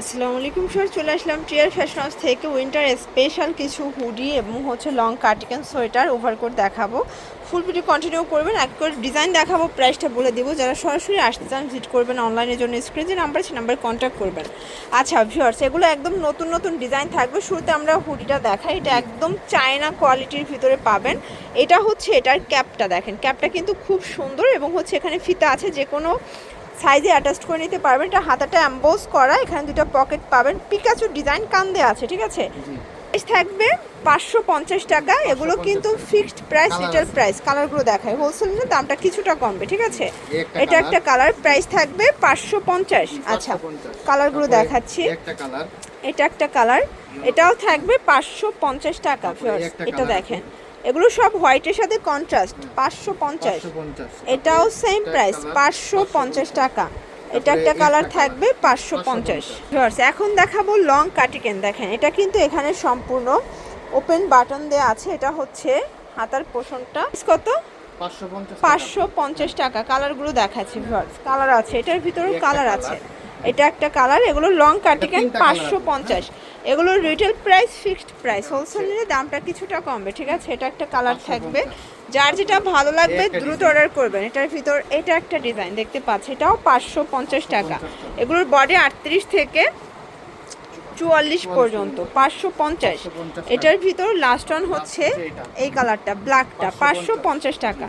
আসসালামু আলাইকুম, স্যার। চলে আসলাম টিয়ার ফ্যাশন হাউস থেকে উইন্টার স্পেশাল কিছু হুডি এবং হচ্ছে লং কার্টিকান সোয়েটার ওভারকোট দেখাবো। ফুল ভিডিও কন্টিনিউ করবেন, এক করে ডিজাইন দেখাবো প্রাইসটা বলে দিব। যারা সরাসরি আসতে চান ভিজিট করবেন অনলাইনের জন্য স্ক্রিনে নাম্বার আছে নাম্বারে কন্ট্যাক্ট করবেন। আচ্ছা ভিউয়ার্স এগুলো একদম নতুন নতুন ডিজাইন থাকবে। শুরুতে আমরা হুডিটা দেখাই। এটা একদম চায়না কোয়ালিটির ভিতরে পাবেন। এটা হচ্ছে এটার ক্যাপটা দেখেন। ক্যাপটা কিন্তু খুব সুন্দর এবং হচ্ছে এখানে ফিতা আছে। যে কোনো সাইজে অ্যাটাচ করে নিতে পারবেন। এটা হাতাটা অ্যাম্বোস করা এখানে দুটো পকেট পাবেন। পিকাচুর ডিজাইন কান দেওয়া আছে ঠিক আছে? থাকবে পাঁচশো পঞ্চাশ টাকা। এগুলো কিন্তু ফিক্সড প্রাইস রিটেল প্রাইস কালারগুলো দেখায় হোলসেল নিলে দামটা কিছুটা কমবে ঠিক আছে? এটা একটা কালার প্রাইস থাকবে পাঁচশো পঞ্চাশ। আচ্ছা কালারগুলো দেখাচ্ছি। এটা একটা কালার এটাও থাকবে পাঁচশো পঞ্চাশ টাকা এটা দেখেন। এগুলো সব হোয়াইটের সাথে কন্ট্রাস্ট পাঁচশো পঞ্চাশ। এটাও সেম প্রাইস পাঁচশো পঞ্চাশ টাকা। এটা একটা কালার থাকবে পাঁচশো পঞ্চাশ। এখন দেখাবো লং কাটিকেন দেখেন। এটা কিন্তু এখানে সম্পূর্ণ ওপেন বাটন দেওয়া আছে। এটা হচ্ছে হাতার পোষণটা। কত? পাঁচশো পঞ্চাশ টাকা। কালারগুলো দেখাচ্ছি ভিউয়ার্স কালার আছে এটার ভিতরেও কালার আছে। এটা একটা কালার এগুলো লং তিনটা পাঁচশো পঞ্চাশ। এগুলো retail price fixed price wholesale নিলে দামটা কিছুটা কমবে ঠিক আছে? এটা একটা কালার থাকবে। যার যেটা ভালো লাগবে দ্রুত অর্ডার করবেন। এটার ভিতর এটা একটা ডিজাইন দেখতে পাচ্ছি? এটাও পাঁচশো পঞ্চাশ টাকা। এগুলোর বডি আটত্রিশ থেকে চুয়াল্লিশ পর্যন্ত পাঁচশো পঞ্চাশ। এটার ভিতর লাস্ট ওয়ান হচ্ছে এই কালারটা ব্ল্যাকটা পাঁচশো পঞ্চাশ টাকা।